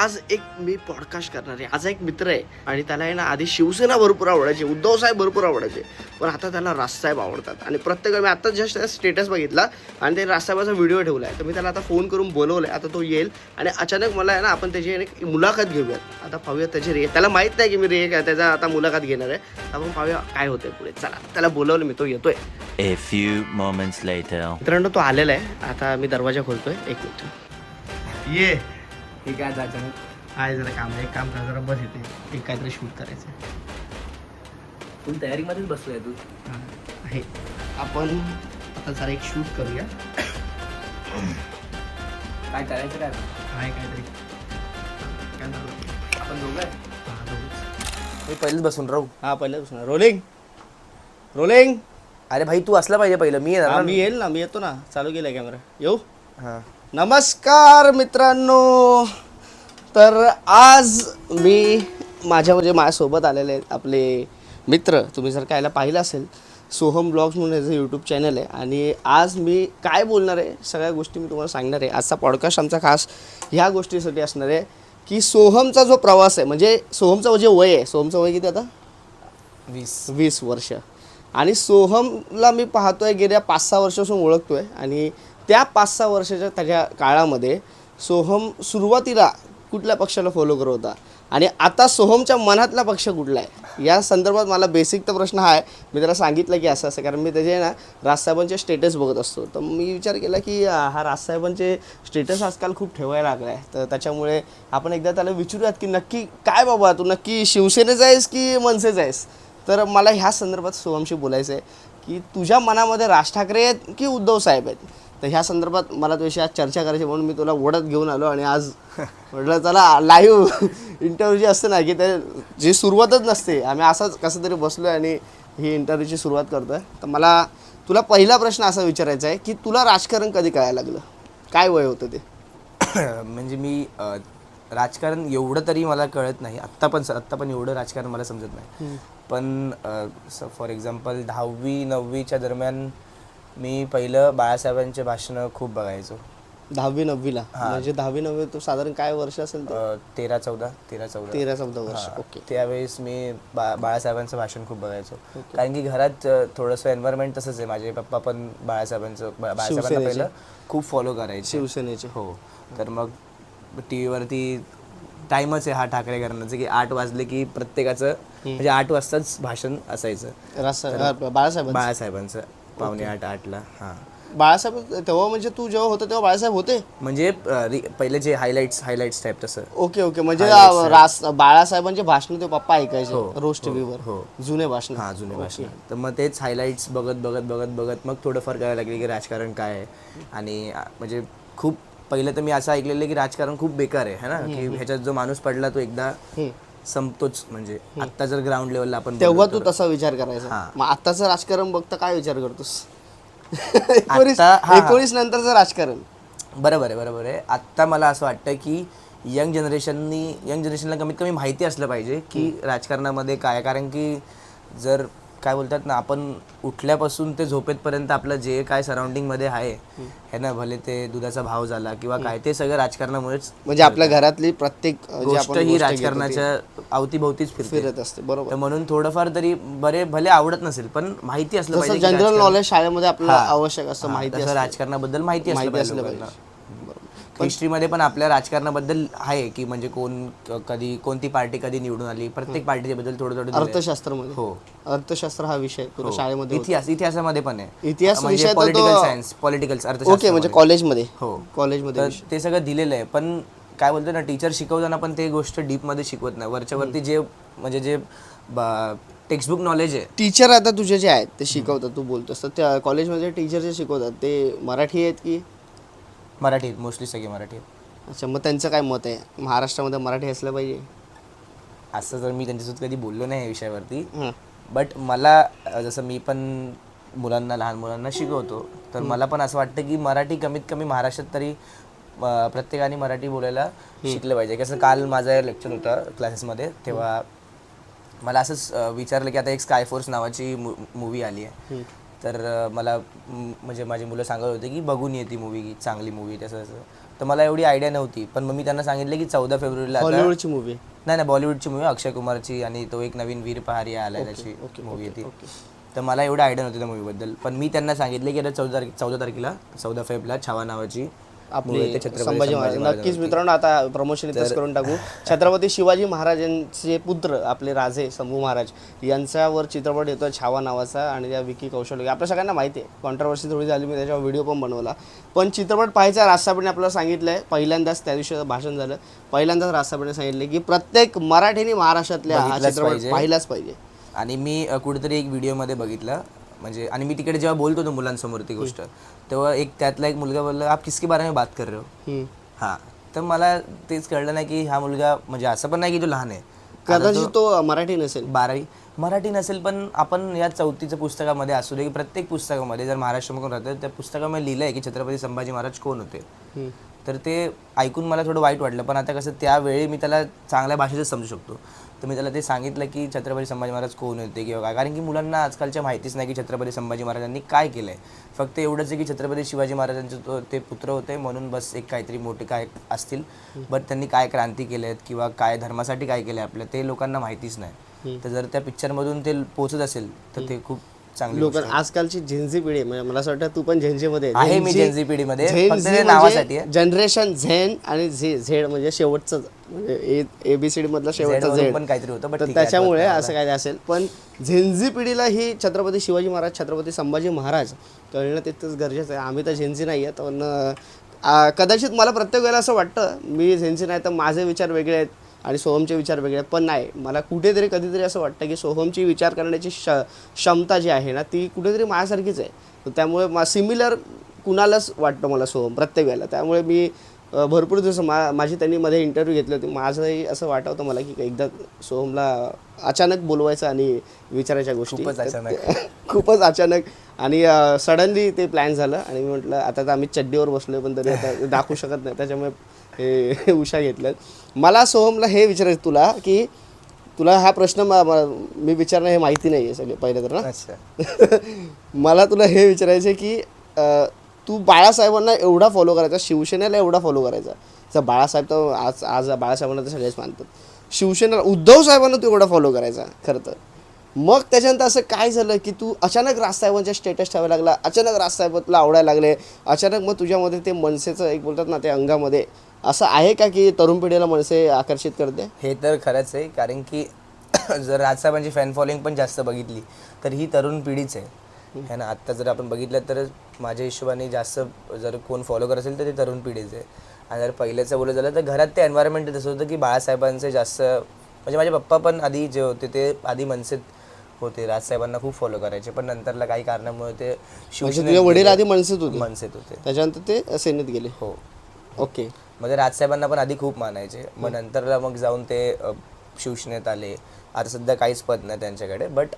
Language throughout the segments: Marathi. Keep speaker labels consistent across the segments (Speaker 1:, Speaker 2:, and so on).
Speaker 1: आज एक मी पॉडकास्ट करणार आहे. आज एक मित्र आहे आणि त्याला आहे ना आधी शिवसेना भरपूर आवडायची उद्धव साहेब भरपूर आवडायचे. पण आता त्याला राजसाहेब आवडतात. आणि प्रत्येक मी आता जस्ट स्टेटस बघितला आणि ते राजसाहेबाचा व्हिडिओ ठेवला आहे तर मी त्याला आता फोन करून बोलवलं आता तो येईल आणि अचानक मला आहे ना आपण त्याची एक मुलाखत घेऊयात. आता पाहूया त्याची रे त्याला माहीत नाही की मी रे त्याचा आता मुलाखत घेणार आहे. आपण पाहूया काय होतंय पुढे. चला त्याला बोलवलं मी तो येतोय.
Speaker 2: A few moments later.
Speaker 1: मित्रांनो तो आलेला आहे. आता मी दरवाजा खोलतोय. एक मिनिट. ये.
Speaker 3: हे काय अचानक
Speaker 1: आहे जरा काम आहे एक काम कर जरा बस येते एक काहीतरी शूट करायचं
Speaker 3: तू तयारीमध्येच बसलोय तू.
Speaker 1: हां आहे. आपण आता जरा एक शूट करूया.
Speaker 3: काय करायचं काय?
Speaker 1: आहे काहीतरी. काय झालं?
Speaker 3: आपण दोघं? आहे?
Speaker 1: हां, दोघंच.
Speaker 3: मी पहिलेच बसून राहू.
Speaker 1: हा पहिल्यापासून रोलिंग रोलिंग
Speaker 3: अरे भाई तू असला पाहिजे पहिलं. मी येणार
Speaker 1: हा,
Speaker 3: ना.
Speaker 1: मी येईल ना मी येतो ना. चालू केलाय कॅमेरा येऊ?
Speaker 3: हा.
Speaker 1: नमस्कार मित्रांनो. तर आज मी माझ्या म्हणजे माझ्यासोबत आलेले आहेत आपले मित्र. तुम्ही जर कायला पाहिलं असेल सोहम ब्लॉग्स म्हणून याचं यूट्यूब चॅनल आहे. आणि आज मी काय बोलणार आहे सगळ्या गोष्टी मी तुम्हाला सांगणार आहे. आजचा पॉडकास्ट आमचा खास ह्या गोष्टीसाठी असणार आहे की सोहमचा जो प्रवास आहे म्हणजे सोहमचं जे वय आहे सोहमचं वय किती आता?
Speaker 3: वीस.
Speaker 1: वीस वर्ष. आणि सोहमला मी पाहतोय गेल्या पाच सहा वर्षापासून ओळखतोय. आणि त्या पाच सहा वर्षाच्या त्याच्या काळामध्ये सोहम सुरुवातीला कुठल्या पक्षाला फॉलो करत होता? आणि आता सोहमच्या मनातला पक्ष कुठला आहे? या संदर्भात मला बेसिक तर प्रश्न हा आहे. मी त्याला सांगितलं की असं असं कारण मी त्याचे ना राजसाहेबांचे स्टेटस बघत असतो. तर मी विचार केला की हा राजसाहेबांचे स्टेटस आजकाल खूप ठेवायला लागला आहे तर त्याच्यामुळे आपण एकदा त्याला विचारूयात की नक्की काय बाबा तू नक्की शिवसेनेचा आहेस की मनसेचा आहेस? तर मला ह्या संदर्भात सोहमशी बोलायचं आहे की तुझ्या मनामध्ये राज ठाकरे आहेत की उद्धव साहेब आहेत? तर ह्या संदर्भात मला तुझ्याशी आज चर्चा करायची म्हणून मी तुला ओढत घेऊन आलो आणि आज म्हटलं चला लाईव्ह इंटरव्ह्यू जी असते ना की ते जी सुरुवातच नसते. आम्ही असंच कसं तरी बसलो आणि ही इंटरव्ह्यूची सुरुवात करतोय. तर मला तुला पहिला प्रश्न असा विचारायचा आहे की तुला राजकारण कधी कळायला लागलं? काय वय होतं ते?
Speaker 3: म्हणजे मी राजकारण एवढं तरी मला कळत नाही. आत्ता पण आत्ता पण एवढं राजकारण मला समजत नाही. पण फॉर एक्झाम्पल दहावी नववीच्या दरम्यान मी पहिलं बाळासाहेबांचे भाषणं खूप बघायचो.
Speaker 1: दहावी नववीला? म्हणजे दहावी नववी तो साधारण काय वर्ष असेल ते?
Speaker 3: अ, तेरा चौदा तेरा चौदा.
Speaker 1: तेरा चौदा वर्ष.
Speaker 3: हा.
Speaker 1: ओके.
Speaker 3: त्यावेळेस मी बा बाळासाहेबांचं भाषण खूप बघायचो. कारण की घरात अ, थोडंसं एन्व्हायरमेंट तसंच आहे. माझे पप्पा पण बाळासाहेबांचं बा- बाळासाहेबांना
Speaker 1: शिवसेनेचे.
Speaker 3: पहिलं खूप फॉलो करायचे.
Speaker 1: शिवसेनेचे.
Speaker 3: हो. तर मग टी व्हीवरती टाईमच आहे हा ठाकरे घराण्याचं की आठ वाजले की प्रत्येकाचं म्हणजे आठ वाजताच भाषण असायचं.
Speaker 1: बाळासाहेब
Speaker 3: बाळासाहेबांचं. पावणे आठ आठला हां.
Speaker 1: बाळासाहेब तेव्हा म्हणजे तू जेव्हा होता तेव्हा बाळासाहेब होते?
Speaker 3: म्हणजे अ, रि- पहिले जे हायलाइट्स हायलाइट्स टाईप तसं.
Speaker 1: Okay okay. म्हणजे आ, रास बाळासाहेबांचे भाषण ते पप्पा ऐकायचे
Speaker 3: हो,
Speaker 1: रोज
Speaker 3: हो,
Speaker 1: टीव्हीवर
Speaker 3: हो.
Speaker 1: जुने भाषण.
Speaker 3: हा जुने भाषण. तर मग तेच हायलाइट्स बघत बघत बघत बघत मग थोडंफार कळायला लागले की राजकारण काय आहे. आणि आ, म्हणजे खूप पहिलं तर मी असं ऐकलेलं आहे की राजकारण खूप बेकार आहे है ना? की ह्याच्यात जो माणूस पडला तो एकदा संपतोच म्हणजे आता जर ग्राउंड लेवलला आपण
Speaker 1: तेव्हा तू तसा विचार करायचा. मग आताचं राजकारण बघता काय विचार करतोस? एकोणीस नंतरचं राजकारण.
Speaker 3: बरोबर आहे बरोबर आहे. आत्ता मला असं वाटतं की यंग जनरेशननी यंग जनरेशनला कमीत कमी माहिती असलं पाहिजे की राजकारणामध्ये काय. कारण की जर काय बोलतात ना आपण उठल्यापासून ते झोपेतपर्यंत आपलं जे काय सराउंडिंगमध्ये आहे हे ना भले ते दुधाचा भाव झाला किंवा काय ते सगळं राजकारणामुळेच
Speaker 1: म्हणजे आपल्या घरातली प्रत्येक
Speaker 3: गोष्ट ही राजकारणाच्या अवतीभोवतीच फिरते.
Speaker 1: असते बरोबर.
Speaker 3: म्हणून थोडंफार तरी बरे भले आवडत नसेल पण माहिती असलं पाहिजे
Speaker 1: जनरल नॉलेज शाळेमध्ये आपल्याला. आवश्यक असतं माहिती.
Speaker 3: राजकारणाबद्दल माहिती असलं पाहिजे. हिस्ट्रीमध्ये पण आपल्या राजकारणाबद्दल आहे की म्हणजे कोण कधी कोणती पार्टी कधी निवडून आली प्रत्येक पार्टीच्या बद्दल थोडं थोडं दिलंय.
Speaker 1: अर्थशास्त्रामध्ये.
Speaker 3: हो.
Speaker 1: अर्थशास्त्र हा विषय तुला शाळेमध्ये.
Speaker 3: इतिहास इतिहासामध्ये पण आहे.
Speaker 1: इतिहास
Speaker 3: म्हणजे
Speaker 1: विषय तर तो-
Speaker 3: पॉलिटिकल सायन्स पॉलिटिकल
Speaker 1: ओके म्हणजे कॉलेजमध्ये
Speaker 3: हो.
Speaker 1: कॉलेजमध्ये
Speaker 3: तर ते सगळं दिलेलं आहे. पण काय बोलतो ना टीचर शिकवताना पण ते गोष्ट डीपमध्ये शिकवत नाही. वरच्या वरती जे म्हणजे जे टेक्स्टबुक नॉलेज आहे.
Speaker 1: टीचर आता तुझे जे आहेत ते शिकवतात. तू बोलतोस. तर त्या कॉलेजमध्ये टीचर जे शिकवतात ते मराठी आहेत की
Speaker 3: मराठीत मोस्टली सगळे मराठीत
Speaker 1: अच्छा मग त्यांचं काय मत आहे? महाराष्ट्रामध्ये मराठी असलं पाहिजे.
Speaker 3: असं जर मी त्यांच्यासोबत कधी बोललो नाही या विषयावरती
Speaker 1: हां.
Speaker 3: बट मला अ, जसं मी पण मुलांना लहान मुलांना शिकवतो तर मला पण असं वाटतं की मराठी कमीत कमी महाराष्ट्रात तरी अ, प्रत्येकाने मराठी बोलायला शिकलं पाहिजे. कसं काल माझा लेक्चर होता क्लासेसमध्ये तेव्हा मला असंच अ, विचारलं की आता एक स्काय फोर्स नावाची मूवी आली आहे. तर मला म्हणजे माझी मुलं सांगत होते की बघून ये ती मूवी चांगली मूवी तसं तसं. तर मला एवढी आयडिया नव्हती. पण मग मी त्यांना सांगितलं की चौदा फेब्रुवारीला आता
Speaker 1: हॉलिवूडची मूवी
Speaker 3: नाही नाही बॉलिवूडची मूवी अक्षय कुमारची आणि तो एक नवीन वीर पहारी आलाय त्याची मूवी आहे ती. तर मला एवढं आयडिया नव्हती त्या मूवीबद्दल पण मी त्यांना सांगितले की आता चौदा तारखे चौदा तारखेला चौदा फेबला छावा नावाची
Speaker 1: आपली संभाजी महाराज नक्कीच. मित्रांनो आता प्रमोशन इथंच करून टाकू. छत्रपती शिवाजी महाराजांचे पुत्र आपले राजे शंभू महाराज यांच्यावर चित्रपट येतो छावा नावाचा आणि त्या विकी कौशल. आपल्या सगळ्यांना माहिती आहे कॉन्ट्रोवर्सी थोडी झाली मी त्याच्यावर व्हिडिओ पण बनवला. पण चित्रपट पाहायचा राजसाहेबांनी आपल्याला सांगितलं आहे पहिल्यांदाच त्या दिवशी भाषण झालं. पहिल्यांदाच राजसाहेबांनी सांगितलं की प्रत्येक मराठीने महाराष्ट्रातल्या हा चित्रपट. पाहिलाच पाहिजे.
Speaker 3: आणि मी कुठेतरी एक व्हिडिओमध्ये बघितलं. म्हणजे आणि मी तिकडे जेव्हा बोलतो होतो मुलांसमोर ती गोष्ट तेव्हा एक त्यातला एक मुलगा बोलला आप किसके बारे में बात कर रहे हो. हां. तर मला तेच कळलं नाही की हा मुलगा म्हणजे असं पण नाही की तो लहान आहे.
Speaker 1: कदाचित तो मराठी नसेल.
Speaker 3: बारावी मराठी नसेल पण आपण या चौथीच्या पुस्तकामध्ये असू दे की प्रत्येक पुस्तकामध्ये जर महाराष्ट्रामधून राहतं त्या पुस्तकामध्ये लिहिलं आहे की छत्रपती संभाजी महाराज कोण होते. तर ते ऐकून मला थोडं वाईट वाटलं पण आता कसं त्यावेळी मी त्याला चांगल्या भाषेतच समजू शकतो. तर मी त्याला ते सांगितलं की छत्रपती संभाजी महाराज कोण होते किंवा काय? कारण की मुलांना आजकालच्या माहितीच नाही की छत्रपती संभाजी महाराजांनी काय केलं आहे फक्त एवढंच आहे की छत्रपती शिवाजी महाराजांचे तो पुत्र होते म्हणून बस एक काहीतरी मोठे काय असतील. बट त्यांनी काय क्रांती केल्या आहेत किंवा काय धर्मासाठी काय केलं आहे आपल्या ते लोकांना माहितीच नाही. तर जर त्या पिक्चरमधून ते पोचत असेल तर ते खूप चांगली
Speaker 1: लोक आजकालची झेन्झी पिढी आहे. म्हणजे मला असं वाटतं तू पण झेन्झी मध्ये
Speaker 3: आहे. मी Gen Z पिढीमध्ये, फक्त ते नावासाठी आहे.
Speaker 1: जनरेशन झेन आणि झे झेड म्हणजे शेवटचं म्हणजे एबीसीडी मधला शेवटचा
Speaker 3: वरून
Speaker 1: झेड
Speaker 3: पण काहीतरी होतं, but
Speaker 1: तर
Speaker 3: ठीक आहे,
Speaker 1: त्याच्यामुळे असं काय असेल. पण झेन्झी पिढीला ही छत्रपती शिवाजी महाराज छत्रपती संभाजी महाराज कळणं तितकंच गरजेचं आहे. आम्ही तर झेन्झी नाही पण अं, कदाचित मला प्रत्येक वेळेला असं वाटतं मी झेन्झी नाही तर माझे विचार वेगळे आहेत. आणि सोहमचे विचार वेगळे पण नाही मला कुठेतरी कधीतरी असं वाटतं की सोहमची विचार करण्याची क्ष क्षमता जी आहे ना ती कुठेतरी माझ्यासारखीच आहे. त्यामुळे मा सिमिलर कुणालाच वाटतं मला सोहम प्रत्येक वेळेला. त्यामुळे मी भरपूर दिवस मा माझी त्यांनी मध्ये इंटरव्ह्यू घेतली होती. माझंही असं वाटवतं मला की एकदा सोहमला अचानक बोलवायचं आणि विचारायच्या गोष्टी.
Speaker 3: खूपच अचानक.
Speaker 1: खूपच अचानक. आणि सडनली ते प्लॅन झालं आणि मी म्हटलं आता तर आम्ही चड्डीवर बसलोय पण तरी आता दाखवू शकत नाही. त्याच्यामुळे हे उषा घेतल्यात. मला सोहमला हे विचारायचं तुला की तुला हा प्रश्न म- विचारणं हे माहिती नाही आहे सगळे पहिले तर ना? मला तुला हे विचारायचं की तू बाळासाहेबांना एवढा फॉलो करायचा शिवसेनेला एवढा फॉलो करायचा. जर बाळासाहेब तर आज आज बाळासाहेबांना तर सगळेच मानतात. शिवसेनेला उद्धव साहेबांना तू एवढा फॉलो करायचा खरं तर. मग त्याच्यानंतर असं काय झालं की तू अचानक राजसाहेबांच्या स्टेटस ठेवायला लागला अचानक राजसाहेब तुला आवडायला लागले अचानक मग तुझ्यामध्ये ते मनसेचं एक बोलतात ना ते अंगामध्ये असं आहे का की तरुण पिढीला मनसे आकर्षित करते?
Speaker 3: हे तर खरंच आहे कारण की जर राजसाहेबांची फॅन फॉलोईंग पण जास्त बघितली तर ही तरुण पिढीच आहे. है ना? आत्ता जर आपण बघितलं तर माझ्या हिशोबाने जास्त जर कोण फॉलो करत असेल तर ते तरुण पिढीच आहे. आणि जर पहिल्याचं बोललं झालं तर घरात ते एन्व्हायरमेंट तसं होतं की बाळासाहेबांचे जास्त म्हणजे माझे पप्पा पण आधी जे होते ते आधी मनसेत होते. राजसाहेबांना खूप फॉलो करायचे. पण नंतरला काही कारणामुळे ते
Speaker 1: म्हणजे
Speaker 3: शिवसेनेत
Speaker 1: तुझे वडील. आधी मनसेत होते?
Speaker 3: मनसेत होते.
Speaker 1: त्याच्यानंतर ते सेनेत गेले?
Speaker 3: हो.
Speaker 1: ओके.
Speaker 3: म्हणजे राजसाहेबांना पण आधी खूप मानायचे. मग नंतरला मग जाऊन ते शिवसेनेत आले. आता सध्या काहीच पद नाही त्यांच्याकडे. बट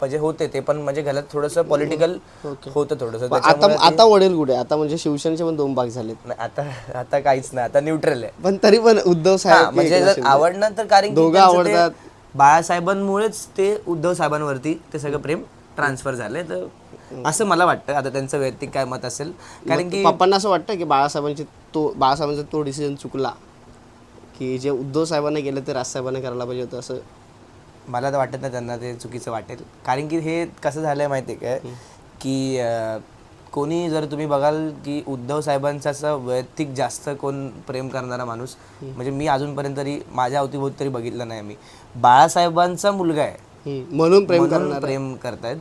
Speaker 3: म्हणजे होते ते पण म्हणजे घरात थोडंसं पॉलिटिकल होतं थोडंसं.
Speaker 1: आता आता वडील कुठे? आता म्हणजे शिवसेनेचे पण दोन भाग झालेत.
Speaker 3: नाही, आता आता काहीच नाही. आता न्यूट्रल आहे.
Speaker 1: पण तरी पण उद्धव साहेब
Speaker 3: म्हणजे जर. आवडणार तर कारण
Speaker 1: दोघं आवडतात.
Speaker 3: बाळासाहेबांमुळेच ते उद्धव साहेबांवरती ते सगळं प्रेम ट्रान्सफर झाले तर असं मला वाटतं. आता त्यांचं वैयक्तिक काय मत असेल? कारण की
Speaker 1: पप्पांना असं वाटतं की बाळासाहेबांची तो बाळासाहेबांचा तो डिसिजन चुकला की जे उद्धव साहेबांना केलं ते राजसाहेबांना करायला पाहिजे होतं असं.
Speaker 3: मला तर वाटत नाही त्यांना ते चुकीचं वाटेल. कारण की हे कसं झालं आहे माहिती आहे काय? की कोणी जर तुम्ही बघाल की उद्धव साहेबांचा असं वैयक्तिक जास्त कोण प्रेम करणारा माणूस म्हणजे मी अजूनपर्यंत तरी माझ्या अवतीभोवती तरी बघितलं नाही मी. बाळासाहेबांचा मुलगा आहे.
Speaker 1: म्हणून प्रेम
Speaker 3: प्रेम करतायत.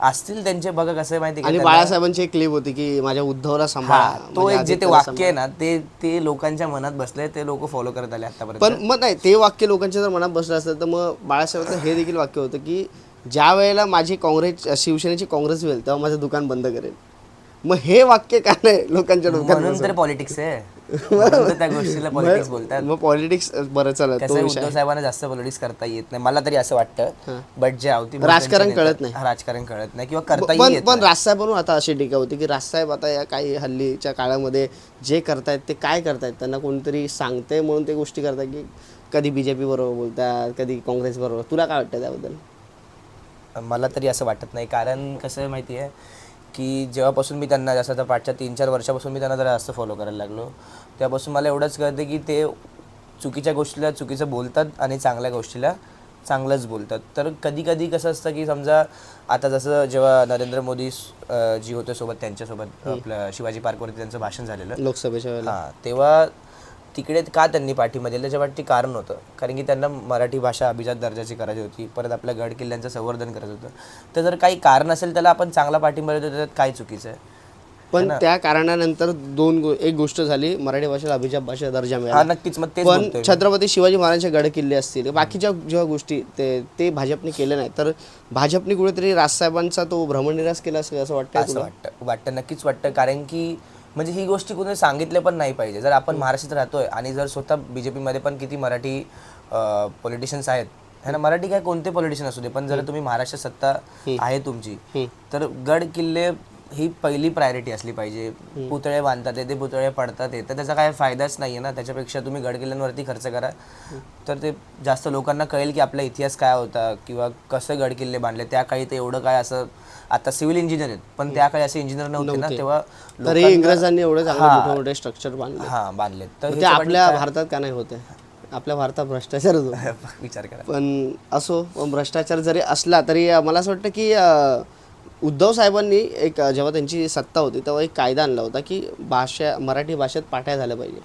Speaker 3: असतील त्यांचे बघा कसं आहे माहिती
Speaker 1: आणि
Speaker 3: का
Speaker 1: बाळासाहेबांची एक क्लिप होती की माझ्या उद्धवला सांभाळा
Speaker 3: हा, तो
Speaker 1: माझ्या
Speaker 3: एक जे ते
Speaker 1: आदित्यला
Speaker 3: वाक्य आहे ना ते ते लोकांच्या मनात बसलंय ते लोक फॉलो करत आले आतापर्यंत
Speaker 1: पण मग नाही ते वाक्य लोकांच्या जर मनात बसलं असतं तर मग बाळासाहेबांचं हे देखील वाक्य होतं की ज्या वेळेला माझी काँग्रेस शिवसेनेची काँग्रेस होईल तेव्हा माझं दुकान बंद करेल. मग हे वाक्य का नाही लोकांच्या डोक्यात
Speaker 3: म्हणून तर पॉलिटिक्स आहे. म्हणून तर त्या गोष्टीला पॉलिटिक्स बोलतात.
Speaker 1: मग पॉलिटिक्स बरं चला
Speaker 3: कसं
Speaker 1: तो
Speaker 3: आहे,
Speaker 1: विषय
Speaker 3: उद्धव साहेबांना जास्त पॉलिटिक्स करता येत नाही. मला तरी असं वाटतं. बट जे आवती
Speaker 1: राजकारण कळत नाही.
Speaker 3: राजकारण कळत नाही किंवा करताही
Speaker 1: पण
Speaker 3: येत
Speaker 1: पण राजसाहेबांवर आता अशी टीका होती की राजसाहेब आता या काही हल्लीच्या काळामध्ये जे करतायत ते काय करतायत? त्यांना कोणतरी सांगते म्हणून ते गोष्टी करतात की कधी बीजेपी बरोबर बोलतात कधी काँग्रेस बरोबर. तुला काय वाटतं त्याबद्दल.
Speaker 3: मला तरी असं वाटत नाही. कारण कसं आहे माहिती आहे की जेव्हापासून मी त्यांना जसं आता पाठच्या तीन चार वर्षापासून मी त्यांना जरा जास्त फॉलो करायला लागलो. त्यापासून मला एवढंच कळतं की ते चुकीच्या गोष्टीला चुकीचं बोलतात आणि चांगल्या गोष्टीला चांगलंच बोलतात. तर कधी कधी कसं असतं की समजा आता जसं जेव्हा नरेंद्र मोदी जी होते सोबत त्यांच्यासोबत आपल्या शिवाजी पार्कवरती त्यांचं भाषण झालेलं.
Speaker 1: लोकसभेच्या
Speaker 3: हा तेव्हा तिकडे का त्यांनी पाठिंबा दिला? त्याच्या पाठी कारण होतं. कारण की त्यांना मराठी भाषा अभिजात दर्जाची करायची होती. परत आपल्या गड किल्ल्यांचं संवर्धन करायचं होतं. तर जर काही कारण असेल त्याला आपण चांगला पाठिंबा देतो त्याच्यात काय चुकीचं आहे?
Speaker 1: पण त्या कारणानंतर दोन गो- एक गोष्ट झाली मराठी भाषेला अभिजात भाषा दर्जा
Speaker 3: हा
Speaker 1: मिळाला
Speaker 3: नक्कीच. मग तेच
Speaker 1: पण
Speaker 3: बोलतोय
Speaker 1: छत्रपती शिवाजी महाराजांचे गड किल्ले असतील बाकीच्या जेव्हा गोष्टी ते ते भाजपने केले नाही तर भाजपने कुठेतरी राजसाहेबांचा तो भ्रमनिरास केला असेल असं वाटतं
Speaker 3: असं वाटतं वाटतं नक्कीच वाटतं. कारण की म्हणजे ही गोष्टी कोणी सांगितले पण नाही पाहिजे. जर आपण महाराष्ट्रात राहतोय आणि जर स्वतः बीजेपी मध्ये पण किती मराठी पॉलिटिशियन्स आहेत है ना? मराठी काय कोणते पॉलिटिशियन असू दे पण जर तुम्ही महाराष्ट्रात सत्ता आहे तुमची तर गड किल्ले ही पहिली प्रायोरिटी असली पाहिजे. पुतळे बांधतात ते पुतळे पडतात तर त्याचा काय फायदाच नाही आहे ना. त्याच्यापेक्षा तुम्ही गड किल्ल्यांवरती खर्च करा. तर ते जास्त लोकांना कळेल की आपला इतिहास काय होता किंवा कसं गड किल्ले बांधले. त्या काळी ते एवढं काय असं आता सिव्हिल इंजिनियर आहेत पण त्या काळी असे इंजिनियर नव्हते ना. तेव्हा
Speaker 1: तरी इंग्रजांनी एवढे स्ट्रक्चर बांधले.
Speaker 3: हा बांधले तर
Speaker 1: ते आपल्या भारतात का नाही होते? आपल्या भारतात भ्रष्टाचार
Speaker 3: विचार करा.
Speaker 1: पण असो भ्रष्टाचार जरी असला तरी मला असं वाटतं की उद्धव साहेबांनी एक जेव्हा त्यांची सत्ता होती तेव्हा एक कायदा आणला होता की भाषा मराठी भाषेत पाठ्या झाल्या पाहिजे.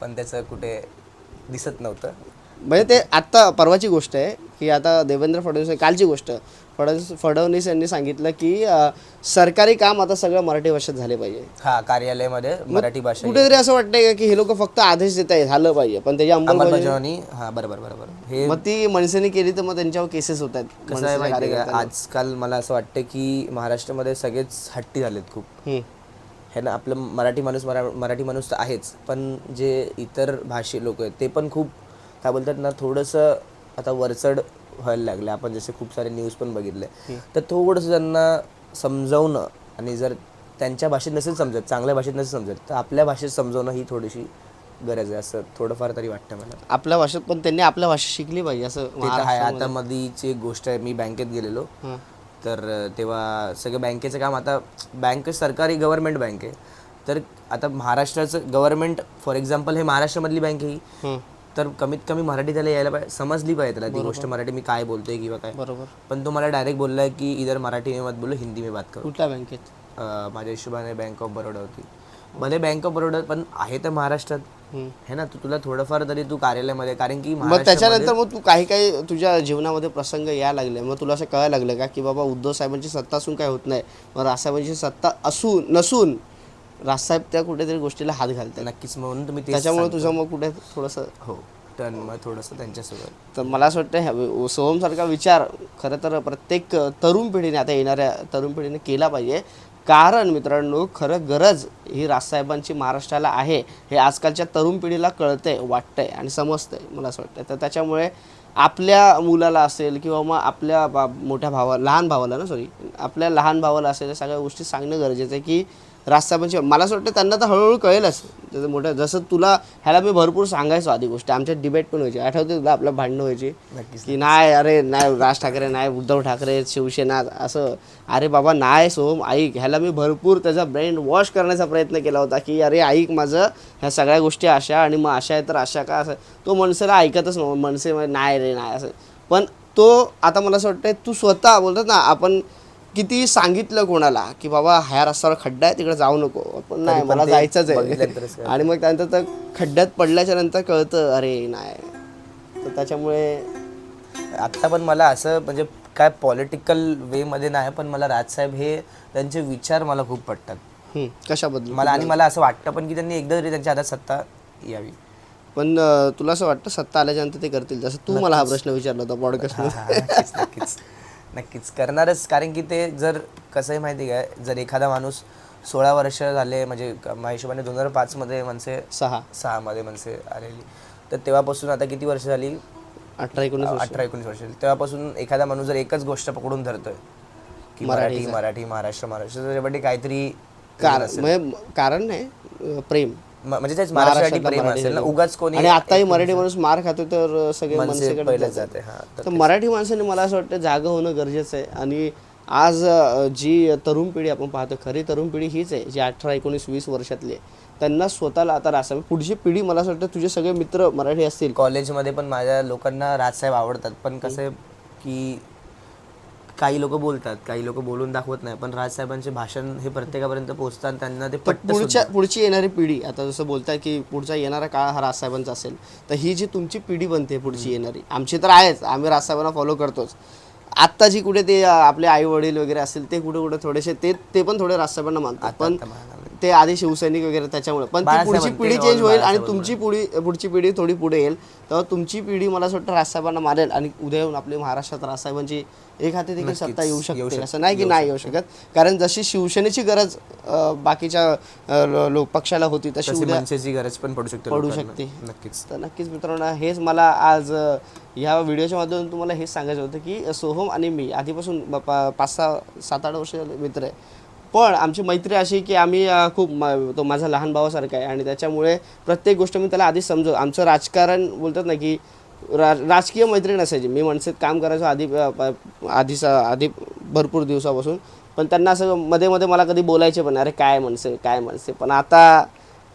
Speaker 3: पण त्याचं कुठे दिसत नव्हतं.
Speaker 1: म्हणजे ते आत्ता परवाची गोष्ट आहे की आता देवेंद्र फडणवीस कालची गोष्ट. फडणवीस फडणवीस यांनी सांगितलं की अं, सरकारी काम आता सगळं मराठी भाषेत झाले पाहिजे.
Speaker 3: हा कार्यालयामध्ये मराठी भाषा
Speaker 1: कुठेतरी असं वाटतंय का की हे लोक फक्त आदेश देत आहे झालं पाहिजे पण त्याची अंमलबजावणी
Speaker 3: अंमलबजावणी हा बरोबर बरोबर. हे
Speaker 1: मग ती मनसेने केली तर मग त्यांच्यावर केसेस होत आहेत
Speaker 3: कसं आहे माहिती आहे का? आजकाल मला असं वाटतं की महाराष्ट्रामध्ये सगळेच हट्टी झालेत खूप. हे ना आपलं मराठी माणूस मरा मराठी माणूस तर आहेच पण जे इतर भाषे लोक आहेत ते पण खूप काय बोलतात ना थोडंसं आता वरचढ व्हायला लागले. आपण जसे खूप सारे न्यूज पण बघितले. तर थोडंसं त्यांना समजवणं आणि जर त्यांच्या भाषेत नसेल समजत चांगल्या भाषेत नसेल समजत तर आपल्या भाषेत समजवणं ही थोडीशी गरज आहे असं थोडंफार तरी वाटतं मला.
Speaker 1: आपल्या भाषेत पण त्यांनी आपल्या भाषा शिकली पाहिजे असं
Speaker 3: ते तर आहे. आता मधीची एक गोष्ट आहे मी बँकेत गेलेलो. तर तेव्हा सगळं बँकेचं काम आता बँक सरकारी गव्हर्नमेंट बँक आहे. तर आता महाराष्ट्राचं गव्हर्नमेंट फॉर एक्झाम्पल हे महाराष्ट्रामधली बँक आहे ही. तर कमीत कमी मराठी त्याला यायला पाहिजे समजली पाहिजे त्याला ती गोष्ट मराठी मी काय बोलतोय किंवा काय.
Speaker 1: बरोबर.
Speaker 3: पण तो मला डायरेक्ट बोललाय की इधर मराठी में मत बोलो हिंदी में बात करो.
Speaker 1: कुठल्या बँकेत?
Speaker 3: माझ्या हिशोबाने बँक ऑफ बरोडा होती. भले बँक ऑफ बरोडा पण आहे तर महाराष्ट्रात. है ना? तू तुला थोडंफार तरी तू कार्यालयामध्ये कारण की
Speaker 1: मग त्याच्यानंतर मग तू काही काही तुझ्या जीवनामध्ये प्रसंग यायला लागले. मग तुला असं कळायला लागलं का की बाबा उद्धव साहेबांची सत्ता असून काय होत नाही? मग राजसाहेबांची सत्ता असून नसून राजसाहेब त्या कुठेतरी गोष्टीला हात घालतात.
Speaker 3: नक्कीच म्हणून तुम्ही
Speaker 1: त्याच्यामुळे. तुझं मग कुठे थोडंसं
Speaker 3: हो तर मग थोडंसं त्यांच्यासोबत.
Speaker 1: तर मला असं वाटतं सोहमसारखा विचार खरं तर प्रत्येक तरुण पिढीने आता येणाऱ्या तरुण पिढीने केला पाहिजे. कारण मित्रांनो खरं गरज ही राजसाहेबांची महाराष्ट्राला आहे. हे आजकालच्या तरुण पिढीला कळतंय वाटतंय आणि समजतंय मला असं वाटतं तर त्याच्यामुळे आपल्या मुलाला असेल किंवा मग आपल्या बा मोठ्या भावा लहान भावाला ना सॉरी आपल्या लहान भावाला असेल या सगळ्या गोष्टी सांगणं गरजेचं आहे की राजसाहेबांची मला असं वाटतं त्यांना तर हळूहळू कळेलच. जसं मोठं जसं तुला ह्याला मी भरपूर सांगायचो आधी गोष्टी. आमच्यात डिबेट पण व्हायची. आठवते तुला आपलं भांडणं व्हायची? की नाही अरे नाही राज ठाकरे नाही उद्धव ठाकरे शिवसेना असं. अरे बाबा नाही सोम ऐक. ह्याला मी भरपूर त्याचा ब्रेन वॉश करण्याचा प्रयत्न केला होता की अरे ऐक माझं. ह्या सगळ्या गोष्टी अशा आणि मग अशा आहे तर अशा का? असं. तो मनसेला ऐकतच नव्हता. मनसे नाही रे नाही. असं. पण तो आता मला असं वाटतं तू स्वतः बोलतात ना आपण किती सांगितलं कोणाला की बाबा ह्या रस्त्यावर खड्डा आहे तिकडे जाऊ नको. पण नाही मला जायचंच आहे. आणि मग त्यानंतर तर खड्ड्यात पडल्याच्या नंतर कळतं अरे नाही. तर त्याच्यामुळे
Speaker 3: आत्ता पण मला असं म्हणजे काय पॉलिटिकल वेमध्ये नाही पण मला राजसाहेब हे त्यांचे विचार मला खूप पटतात.
Speaker 1: हं, कशाबद्दल?
Speaker 3: मला आणि मला असं वाटतं पण की त्यांनी एकदा तरी त्यांच्या हातात सत्ता यावी.
Speaker 1: पण तुला असं वाटतं सत्ता आल्याच्यानंतर ते करतील? जसं तू मला हा प्रश्न विचारला होता पॉडकास्ट
Speaker 3: नक्कीच. करणारच. कारण की ते जर कसं आहे माहिती काय जर एखादा माणूस सोळा वर्ष झाले म्हणजे माझ्या हिशोबाने दोन हजार पाचमध्ये मनसे
Speaker 1: सहा.
Speaker 3: सहामध्ये मनसे आलेली. तर तेव्हापासून आता किती वर्ष झाली?
Speaker 1: अठरा एकोणीस.
Speaker 3: अठरा एकोणीस वर्ष. तेव्हापासून एखादा माणूस जर एकच गोष्ट पकडून धरतोय की मराठी मराठी महाराष्ट्र महाराष्ट्र त्याच्यासाठी काहीतरी
Speaker 1: कारण म्हणजे कारण नाही प्रेम.
Speaker 3: म- म्हणजे तेच महाराष्ट्रासाठी प्रेम असेल ना? उगाच कोणी
Speaker 1: आणि आताही मराठी माणूस मार खातो तर सगळे
Speaker 3: मनसे
Speaker 1: मनसेकडे
Speaker 3: पहिलं
Speaker 1: जातात.
Speaker 3: जाते हा तर
Speaker 1: मराठी माणसाने मला असं वाटतं जागं होणं गरजेचं आहे. आणि आज अं, जी तरुण पिढी आपण पाहतो खरी तरुण पिढी हीच आहे जी अठरा एकोणीस वीस वर्षातली आहे. त्यांना स्वतःला आता रासा पुढची पिढी मला असं वाटतं तुझे सगळे मित्र मराठी असतील.
Speaker 3: कॉलेजमध्ये पण माझ्या लोकांना राजसाहेब आवडतात. पण कसं आहे की काही लोक बोलतात काही लोक बोलून दाखवत नाही पण राजसाहेबांचे भाषण हे प्रत्येकापर्यंत पोहोचतात त्यांना ते पटतं
Speaker 1: पुढच्या
Speaker 3: सुद्धा.
Speaker 1: पुढची येणारी पिढी आता जसं बोलताय की पुढचा येणारा काळ हा राजसाहेबांचा असेल तर ही जी तुमची पिढी बनते पुढची येणारी आमची तर आहेच आम्ही राजसाहेबांना फॉलो करतोच आत्ता जी कुठे ते अं, आपले आई वडील वगैरे असतील ते कुठे कुठे थोडेसे ते ते पण थोडे राजसाहेबांना मानतात पण. ते आधी शिवसैनिक वगैरे त्याच्यामुळे. पण ती पुढची पिढी चेंज होईल आणि
Speaker 3: बाळासाहेब
Speaker 1: तुमची पुढी पुढची पिढी थोडी पुढे येईल. तेव्हा तुमची पिढी मला असं वाटतं राजसाहेबांना मारेल आणि उद्या येऊन आपल्या महाराष्ट्रात राजसाहेबांची एक हाती देखील सत्ता येऊ शकते. असं नाही की नाही येऊ शकत. कारण जशी शिवसेनेची गरज अं, बाकीच्या अं, लो- लोक पक्षाला होती तशी
Speaker 3: तशी
Speaker 1: उद्या
Speaker 3: मनसेची गरज पण पडू शकते
Speaker 1: पडू
Speaker 3: लोकांना.
Speaker 1: शकते.
Speaker 3: नक्कीच.
Speaker 1: तर नक्कीच मित्रांनो हेच मला आज अ, ह्या व्हिडिओच्या माध्यमातून तुम्हाला हेच सांगायचं होतं की सोहम आणि मी आधीपासून ब- पा- पाच सहा सात आठ वर्ष मित्र आहे. पण आमची मैत्री अशी की आम्ही खूप म- तो माझा लहान भावासारखा आहे आणि त्याच्यामुळे प्रत्येक गोष्ट मी त्याला आधीच समजव आमचं राजकारण बोलतात ना की रा राजकीय मैत्री नसायची. मी मनसेत काम करायचो आधी आधीच आधी भरपूर दिवसापासून. पण त्यांना असं मध्ये मध्ये मला कधी बोलायचे पण अरे काय मनसे काय मनसे. पण आता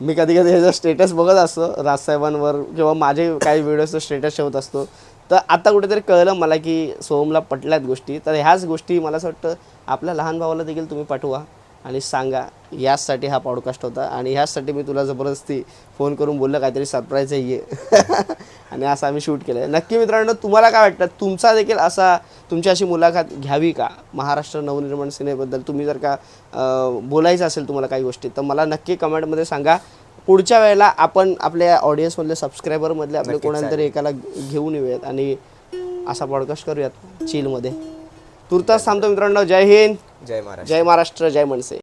Speaker 1: मी कधी कधी ह्याचा स्टेटस बघत असतो. राजसाहेबांवर किंवा माझे काही व्हिडिओजचं स्टेटस ठेवत असतो. तर आता कुठेतरी कळलं मला की सोहमला पटल्यात गोष्टी. तर ह्याच गोष्टी मला असं वाटतं आपल्या लहान भावाला देखील तुम्ही पाठवा आणि सांगा याचसाठी हा पॉडकास्ट होता आणि ह्याचसाठी मी तुला जबरदस्ती फोन करून बोललं काहीतरी सरप्राईज आहे ये. आणि असं आम्ही शूट केलं आहे नक्की मित्रांनो तुम्हाला काय वाटतं? तुमचा देखील असा तुमची अशी मुलाखत घ्यावी का? महाराष्ट्र नवनिर्माण सेनेबद्दल तुम्ही जर का बोलायचं असेल तुम्हाला काही गोष्टी तर मला नक्की कमेंटमध्ये सांगा. पुढच्या वेळेला आपण आपल्या ऑडियन्समधले सबस्क्रायबरमधले आपले
Speaker 3: नक्कीच
Speaker 1: कोणाला तरी एकाला घेऊन येऊयात आणि असा पॉडकास्ट करूयात चिलमध्ये तुर्तास थांबतो मित्रांनो. जय हिंद.
Speaker 3: जय महाराष्ट्र.
Speaker 1: जय महाराष्ट्र. जय मनसे.